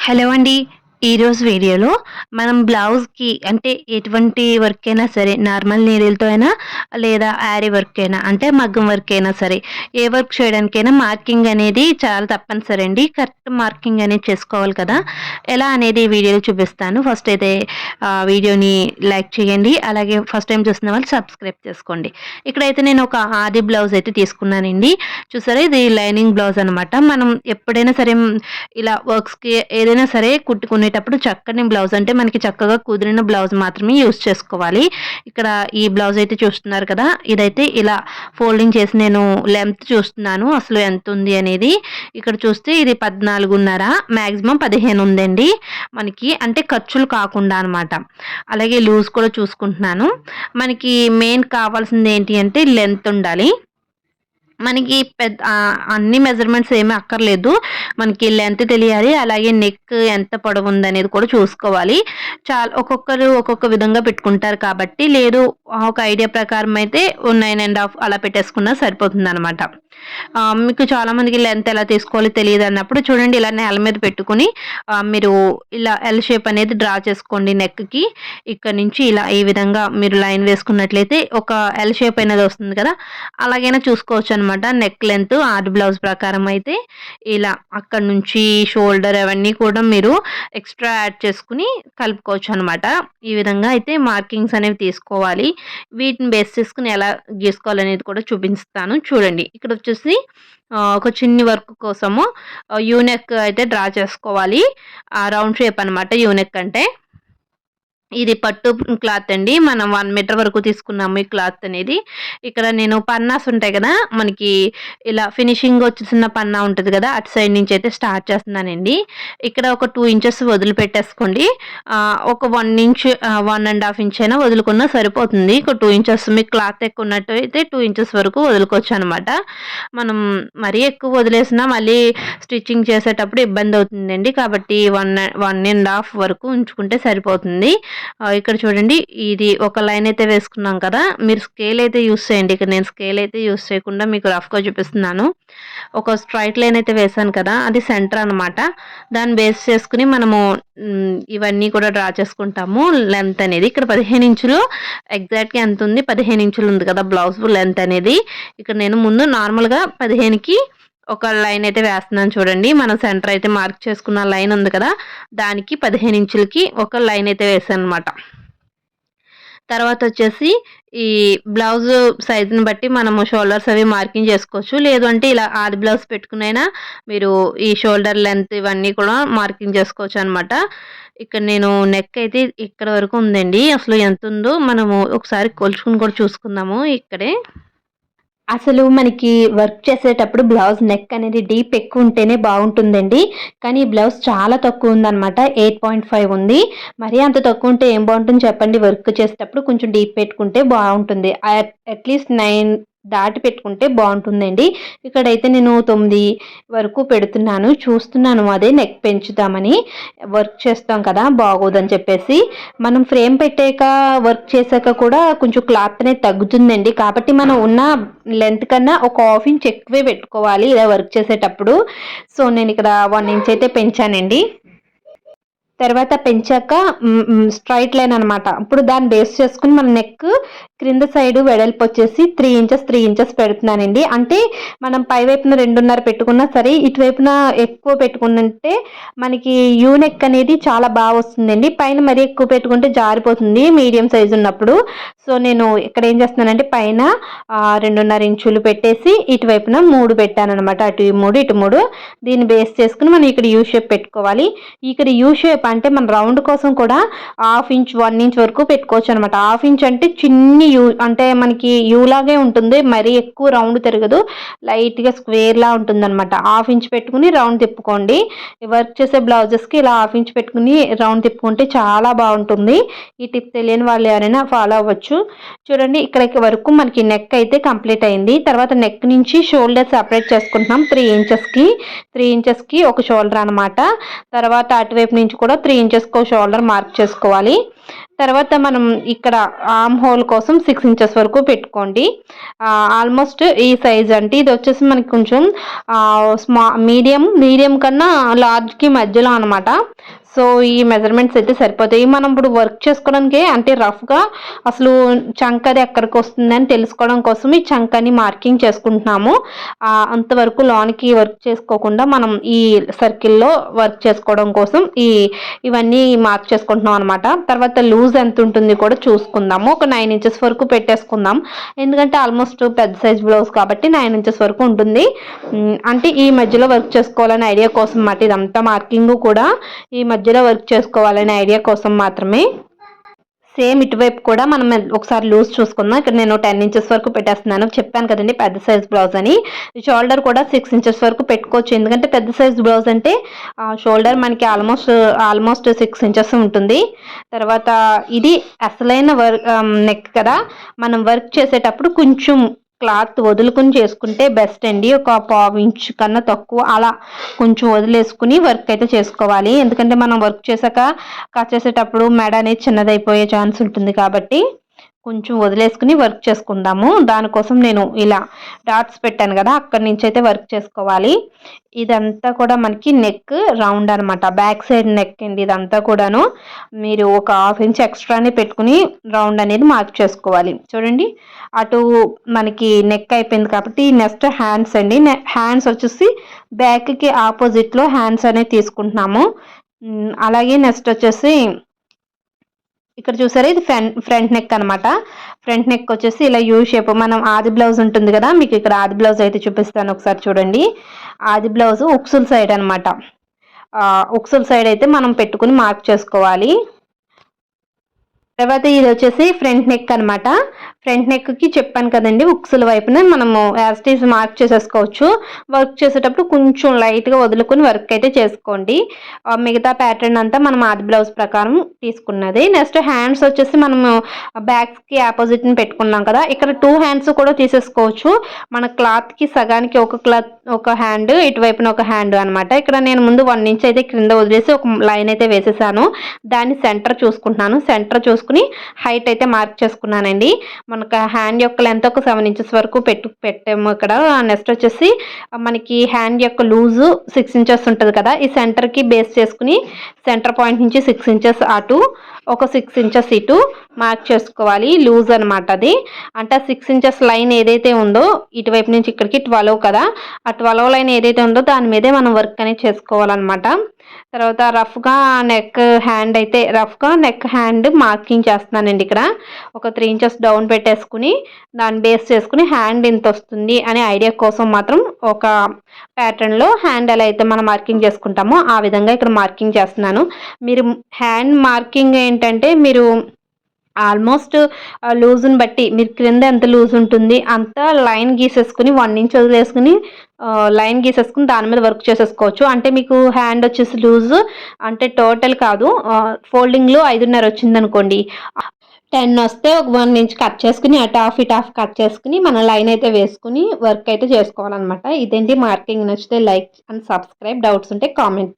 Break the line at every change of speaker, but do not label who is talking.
Hello అండి. ఈరోజు వీడియోలో మనం బ్లౌజ్కి అంటే ఎటువంటి వర్క్ అయినా సరే నార్మల్ నీడిల్తో అయినా లేదా యారీ వర్క్ అయినా అంటే మగ్గం వర్క్ అయినా సరే ఏ వర్క్ చేయడానికైనా మార్కింగ్ అనేది చాలా తప్పనిసరి అండి. కరెక్ట్ మార్కింగ్ అనేది చేసుకోవాలి కదా. ఎలా అనేది వీడియోలో చూపిస్తాను. ఫస్ట్ అయితే వీడియోని లైక్ చేయండి. అలాగే ఫస్ట్ టైం చూస్తున్న వాళ్ళు సబ్స్క్రైబ్ చేసుకోండి. ఇక్కడైతే నేను ఒక ఆది బ్లౌజ్ అయితే తీసుకున్నానండి. చూసారా? ఇది లైనింగ్ బ్లౌజ్ అనమాట మనం ఎప్పుడైనా సరే ఇలా వర్క్స్కి ఏదైనా సరే కుట్టుకునే కుట్టుకునేటప్పుడు చక్కని బ్లౌజ్ అంటే మనకి చక్కగా కుదిరిన బ్లౌజ్ మాత్రమే యూస్ చేసుకోవాలి. ఇక్కడ ఈ బ్లౌజ్ అయితే చూస్తున్నారు కదా ఇదైతే ఇలా ఫోల్డింగ్ చేసి నేను లెంత్ చూస్తున్నాను అసలు ఎంత ఉంది అనేది. ఇక్కడ చూస్తే ఇది పద్నాలుగున్నర మ్యాక్సిమం పదిహేను ఉందండి. మనకి అంటే ఖర్చులు కాకుండా అనమాట అలాగే లూజ్ కూడా చూసుకుంటున్నాను. మనకి మెయిన్ కావాల్సింది ఏంటి అంటే లెంత్ ఉండాలి. మనకి పెద్ద అన్ని మెజర్మెంట్స్ ఏమీ అక్కర్లేదు. మనకి లెంత్ తెలియాలి అలాగే నెక్ ఎంత పొడవు ఉందనేది కూడా చూసుకోవాలి. చాలా ఒక్కొక్కరు ఒక్కొక్క విధంగా పెట్టుకుంటారు కాబట్టి లేదు ఒక ఐడియా ప్రకారం అయితే నైన్ అండ్ హాఫ్ అలా పెట్టేసుకున్నా సరిపోతుంది అనమాట మీకు చాలామందికి లెంత్ ఎలా తీసుకోవాలో తెలియదు అన్నప్పుడు చూడండి ఇలా నేల మీద పెట్టుకుని మీరు ఇలా ఎల్ షేప్ అనేది డ్రా చేసుకోండి నెక్కి ఇక్కడ నుంచి ఇలా ఈ విధంగా మీరు లైన్ వేసుకున్నట్లయితే ఒక ఎల్ షేప్ అనేది వస్తుంది కదా అలాగైనా చూసుకోవచ్చు అనమాట నెక్ లెంత్ ఆర్ట్ బ్లౌజ్ ప్రకారం అయితే ఇలా అక్కడ నుంచి షోల్డర్ అవన్నీ కూడా మీరు ఎక్స్ట్రా యాడ్ చేసుకుని కలుపుకోవచ్చు అనమాట ఈ విధంగా అయితే మార్కింగ్స్ అనేవి తీసుకోవాలి. వీటిని బేస్ చేసుకుని ఎలా గీసుకోవాలనేది కూడా చూపిస్తాను. చూడండి ఇక్కడ వచ్చేసి ఒక చిన్ని వర్క్ కోసము యూనెక్ అయితే డ్రా చేసుకోవాలి. రౌండ్ షేప్ అనమాట యూనెక్ అంటే. ఇది పట్టు క్లాత్ అండి. మనం వన్ మీటర్ వరకు తీసుకున్నాము ఈ క్లాత్ అనేది. ఇక్కడ నేను పన్నాస్ ఉంటాయి కదా మనకి ఇలా ఫినిషింగ్ వచ్చేసిన పన్నా ఉంటుంది కదా అటు సైడ్ నుంచి అయితే స్టార్ట్ చేస్తున్నానండి. ఇక్కడ ఒక టూ ఇంచెస్ వదిలిపెట్టేసుకోండి. ఒక one inch one and half inch అయినా వదులుకున్నా సరిపోతుంది. ఒక టూ ఇంచెస్ మీకు క్లాత్ ఎక్కువ ఉన్నట్టు అయితే టూ ఇంచెస్ వరకు వదులుకోవచ్చు అనమాట మనం మరీ ఎక్కువ వదిలేసినా మళ్ళీ స్టిచ్చింగ్ చేసేటప్పుడు ఇబ్బంది అవుతుందండి. కాబట్టి వన్ వన్ అండ్ హాఫ్ వరకు ఉంచుకుంటే సరిపోతుంది. ఇక్కడ చూడండి ఇది ఒక లైన్ అయితే వేసుకున్నాం కదా. మీరు స్కేల్ అయితే యూస్ చేయండి. ఇక్కడ నేను స్కేల్ అయితే యూస్ చేయకుండా మీకు రఫ్గా చూపిస్తున్నాను. ఒక స్ట్రైట్ లైన్ అయితే వేసాను కదా అది సెంటర్ అనమాట దాన్ని బేస్ చేసుకుని మనము ఇవన్నీ కూడా డ్రా చేసుకుంటాము. లెంత్ అనేది ఇక్కడ పదిహేను ఇంచులు ఎగ్జాక్ట్గా ఎంత ఉంది? పదిహేను ఇంచులు ఉంది కదా బ్లౌజ్ లెంత్ అనేది. ఇక్కడ నేను ముందు నార్మల్గా పదిహేనుకి ఒక లైన్ అయితే వేస్తున్నాను చూడండి. మనం సెంటర్ అయితే మార్క్ చేసుకున్న లైన్ ఉంది కదా దానికి పదిహేను ఇంచులకి ఒక లైన్ అయితే వేసాను అనమాట తర్వాత వచ్చేసి ఈ బ్లౌజ్ సైజుని బట్టి మనము షోల్డర్స్ అవి మార్కింగ్ చేసుకోవచ్చు. లేదు అంటే ఇలా ఆది బ్లౌజ్ పెట్టుకునైనా మీరు ఈ షోల్డర్ లెంత్ ఇవన్నీ కూడా మార్కింగ్ చేసుకోవచ్చు అనమాట ఇక్కడ నేను నెక్ అయితే ఇక్కడ వరకు ఉందండి. అసలు ఎంత ఉందో మనము ఒకసారి కొలుచుకుని కూడా చూసుకుందాము ఇక్కడే. అసలు మనకి వర్క్ చేసేటప్పుడు బ్లౌజ్ నెక్ అనేది డీప్ ఎక్కువ ఉంటేనే బాగుంటుందండి. కానీ బ్లౌజ్ చాలా తక్కువ ఉందన్నమాట. ఎయిట్ పాయింట్ ఫైవ్ ఉంది. మరీ అంత తక్కువ ఉంటే ఏం బాగుంటుంది చెప్పండి? వర్క్ చేసేటప్పుడు కొంచెం డీప్ పెట్టుకుంటే బాగుంటుంది. అట్లీస్ట్ నైన్ దాటి పెట్టుకుంటే బాగుంటుందండి. ఇక్కడైతే నేను తొమ్మిది వరకు పెడుతున్నాను. చూస్తున్నాను అదే నెక్ పెంచుతామని వర్క్ చేస్తాం కదా బాగోదని చెప్పేసి. మనం ఫ్రేమ్ పెట్టాక వర్క్ చేశాక కూడా కొంచెం క్లాత్ అనేది తగ్గుతుందండి. కాబట్టి మనం ఉన్న లెంత్ కన్నా ఒక హాఫ్ ఇంచ్ ఎక్కువే పెట్టుకోవాలి ఇలా వర్క్ చేసేటప్పుడు. సో నేను ఇక్కడ వన్ ఇంచ్ అయితే పెంచానండి. తర్వాత పెంచాక స్ట్రైట్ లైన్ అనమాట ఇప్పుడు దాన్ని బేస్ చేసుకుని మన నెక్ క్రింద సైడ్ వెడల్పు వచ్చేసి త్రీ ఇంచెస్ త్రీ ఇంచెస్ పెడుతున్నానండి. అంటే మనం పై వైపున రెండున్నర పెట్టుకున్నా సరే ఇటువైపున ఎక్కువ పెట్టుకుంటే మనకి యూ నెక్ అనేది చాలా బాగా వస్తుందండి. పైన మరీ ఎక్కువ పెట్టుకుంటే జారిపోతుంది మీడియం సైజు ఉన్నప్పుడు. సో నేను ఇక్కడ ఏం చేస్తున్నానంటే పైన రెండున్నర ఇంచులు పెట్టేసి ఇటువైపున మూడు పెట్టాను అనమాట అటు మూడు ఇటు మూడు. దీన్ని బేస్ చేసుకుని మనం ఇక్కడ యూ షేప్ పెట్టుకోవాలి. ఇక్కడ యూ షేప్ అంటే మన రౌండ్ కోసం కూడా హాఫ్ ఇంచ్ వన్ ఇంచ్ వరకు పెట్టుకోవచ్చు అనమాట హాఫ్ ఇంచ్ అంటే చిన్ని యూ అంటే మనకి యూ లాగే ఉంటుంది. మరీ ఎక్కువ రౌండ్ తిరగదు. లైట్గా స్క్వేర్లా ఉంటుంది అనమాట హాఫ్ ఇంచ్ పెట్టుకుని రౌండ్ తిప్పుకోండి. వర్క్ చేసే బ్లౌజెస్కి ఇలా హాఫ్ ఇంచ్ పెట్టుకుని రౌండ్ తిప్పుకుంటే చాలా బాగుంటుంది. ఈ టిప్ తెలియని వాళ్ళు ఎవరైనా ఫాలో అవ్వచ్చు. చూడండి ఇక్కడికి వరకు మనకి నెక్ అయితే కంప్లీట్ అయింది. తర్వాత నెక్ నుంచి షోల్డర్ సపరేట్ చేసుకుంటున్నాం. త్రీ ఇంచెస్కి. త్రీ ఇంచెస్కి ఒక షోల్డర్ అనమాట తర్వాత అటువైపు నుంచి కూడా త్రీ ఇంచెస్కి షోల్డర్ మార్క్ చేసుకోవాలి. తర్వాత మనం ఇక్కడ ఆమ్ హోల్ కోసం సిక్స్ ఇంచెస్ వరకు పెట్టుకోండి. ఆల్మోస్ట్ ఈ సైజ్ అంటే ఇది వచ్చేసి మనకి కొంచెం స్మా మీడియం మీడియం కన్నా లార్జ్కి మధ్యలో అనమాట సో ఈ మెజర్మెంట్స్ అయితే సరిపోతాయి. మనం ఇప్పుడు వర్క్ చేసుకోవడానికి అంటే రఫ్గా అసలు చంక్ అది ఎక్కడికి వస్తుంది అని తెలుసుకోవడం కోసం ఈ చంక్ అని మార్కింగ్ చేసుకుంటున్నాము. అంతవరకు లోనికి వర్క్ చేసుకోకుండా మనం ఈ సర్కిల్లో వర్క్ చేసుకోవడం కోసం ఈ ఇవన్నీ మార్క్ చేసుకుంటున్నాం అనమాట తర్వాత లూజ్ ఎంత ఉంటుంది కూడా చూసుకుందాము. ఒక నైన్ ఇంచెస్ వరకు పెట్టేసుకుందాం. ఎందుకంటే ఆల్మోస్ట్ పెద్ద సైజ్ బ్లౌజ్ కాబట్టి నైన్ ఇంచెస్ వరకు ఉంటుంది. అంటే ఈ మధ్యలో వర్క్ చేసుకోవాలనే ఐడియా కోసం మాట ఇదంతా మార్కింగ్ కూడా ఈ మధ్య మధ్యలో వర్క్ చేసుకోవాలనే ఐడియా కోసం మాత్రమే. సేమ్ ఇటువైపు కూడా మనం ఒకసారి లూజ్ చూసుకుందాం. ఇక్కడ నేను టెన్ ఇంచెస్ వరకు పెట్టేస్తున్నాను. చెప్పాను కదండి పెద్ద సైజ్ బ్లౌజ్ అని. షోల్డర్ కూడా సిక్స్ ఇంచెస్ వరకు పెట్టుకోవచ్చు. ఎందుకంటే పెద్ద సైజ్ బ్లౌజ్ అంటే షోల్డర్ మనకి ఆల్మోస్ట్ ఆల్మోస్ట్ సిక్స్ ఇంచెస్ ఉంటుంది. తర్వాత ఇది అసలైన వర్క్ నెక్ కదా. మనం వర్క్ చేసేటప్పుడు కొంచెం క్లాత్ వదులుకుని చేసుకుంటే బెస్ట్ అండి. ఒక పావు ఇంచ్ కన్నా తక్కువ అలా కొంచెం వదిలేసుకుని వర్క్ అయితే చేసుకోవాలి. ఎందుకంటే మనం వర్క్ చేశాక కట్ చేసేటప్పుడు మెడ అనేది చిన్నదైపోయే ఛాన్స్ ఉంటుంది కాబట్టి కొంచెం వదిలేసుకుని వర్క్ చేసుకుందాము. దానికోసం నేను ఇలా డాట్స్ పెట్టాను కదా అక్కడి నుంచి అయితే వర్క్ చేసుకోవాలి. ఇదంతా కూడా మనకి నెక్ రౌండ్ అనమాట బ్యాక్ సైడ్ నెక్ అండి ఇదంతా కూడాను. మీరు ఒక హాఫ్ ఇంచ్ ఎక్స్ట్రానే పెట్టుకుని రౌండ్ అనేది మార్క్ చేసుకోవాలి. చూడండి అటు మనకి నెక్ అయిపోయింది కాబట్టి నెక్స్ట్ హ్యాండ్స్ అండి. హ్యాండ్స్ వచ్చేసి బ్యాక్కి ఆపోజిట్లో హ్యాండ్స్ అనేది తీసుకుంటున్నాము. అలాగే నెక్స్ట్ వచ్చేసి ఇక్కడ చూసారా? ఇది ఫ్రంట్ ఫ్రంట్ నెక్ అనమాట ఫ్రంట్ నెక్ వచ్చేసి ఇలా యూ షేప్ మనం ఆది బ్లౌజ్ ఉంటుంది కదా మీకు ఇక్కడ ఆది బ్లౌజ్ అయితే చూపిస్తాను ఒకసారి చూడండి. ఆది బ్లౌజ్ ఉక్సుల్ సైడ్ అనమాట ఉక్సుల్ సైడ్ అయితే మనం పెట్టుకుని మార్క్ చేసుకోవాలి. తర్వాత ఇది వచ్చేసి ఫ్రంట్ నెక్ అనమాట ఫ్రంట్ నెక్కి చెప్పాను కదండి ఉక్సుల వైపున మనము యాస్టీస్ మార్క్ చేసేసుకోవచ్చు. వర్క్ చేసేటప్పుడు కొంచెం లైట్గా వదులుకొని వర్క్ అయితే చేసుకోండి. మిగతా ప్యాటర్న్ అంతా మనం ఆది బ్లౌజ్ ప్రకారం తీసుకున్నది. నెక్స్ట్ హ్యాండ్స్ వచ్చేసి మనము బ్యాక్స్కి ఆపోజిట్ని పెట్టుకున్నాం కదా ఇక్కడ టూ హ్యాండ్స్ కూడా తీసేసుకోవచ్చు. మన క్లాత్కి సగానికి ఒక క్లాత్ ఒక హ్యాండ్ ఇటువైపున ఒక హ్యాండ్ అనమాట ఇక్కడ నేను ముందు వన్ ఇంచ్ అయితే క్రింద వదిలేసి ఒక లైన్ అయితే వేసేసాను. దాన్ని సెంటర్ చూసుకుంటున్నాను. సెంటర్ చూసుకుని హైట్ అయితే మార్క్ చేసుకున్నానండి. మనకు హ్యాండ్ యొక్క లెంత్ ఒక సెవెన్ ఇంచెస్ వరకు పెట్టు పెట్టాము ఇక్కడ. నెక్స్ట్ వచ్చేసి మనకి హ్యాండ్ యొక్క లూజు సిక్స్ ఇంచెస్ ఉంటుంది కదా ఈ సెంటర్కి బేస్ చేసుకుని సెంటర్ పాయింట్ నుంచి సిక్స్ ఇంచెస్ అటు ఒక సిక్స్ ఇంచెస్ ఇటు మార్క్ చేసుకోవాలి. లూజ్ అనమాట అది. అంటే సిక్స్ ఇంచెస్ లైన్ ఏదైతే ఉందో ఇటువైపు నుంచి ఇక్కడికి ట్వెల్వ్ కదా ఆ ట్వెల్వ్ లైన్ ఏదైతే ఉందో దాని మీదే మనం వర్క్ అనేది చేసుకోవాలన్నమాట. తర్వాత రఫ్గా నెక్ హ్యాండ్ అయితే రఫ్గా నెక్ హ్యాండ్ మార్కింగ్ చేస్తున్నానండి ఇక్కడ. ఒక త్రీ ఇంచెస్ డౌన్ పెట్టేసుకుని దాన్ని బేస్ చేసుకుని హ్యాండ్ ఇంత వస్తుంది అనే ఐడియా కోసం మాత్రం ఒక ప్యాటర్న్లో హ్యాండ్ ఎలా అయితే మనం మార్కింగ్ చేసుకుంటామో ఆ విధంగా ఇక్కడ మార్కింగ్ చేస్తున్నాను. మీరు హ్యాండ్ మార్కింగ్ ఏంటంటే మీరు ఆల్మోస్ట్ లూజ్ని బట్టి మీరు క్రింద ఎంత లూజ్ ఉంటుంది అంత లైన్ గీసేసుకుని వన్ ఇంచ్ వదిలేసుకుని లైన్ గీసేసుకుని దాని మీద వర్క్ చేసేసుకోవచ్చు. అంటే మీకు హ్యాండ్ వచ్చేసి లూజ్ అంటే టోటల్ కాదు ఫోల్డింగ్లో ఐదున్నర వచ్చింది అనుకోండి టెన్ వస్తే ఒక వన్ ఇంచ్ కట్ చేసుకుని అటు హాఫ్ ఇట్ హాఫ్ కట్ చేసుకుని మన లైన్ అయితే వేసుకుని వర్క్ అయితే చేసుకోవాలన్నమాట. ఇదేంటి? మార్కింగ్ నచ్చితే లైక్ అండ్ సబ్స్క్రైబ్. డౌట్స్ ఉంటే కామెంట్.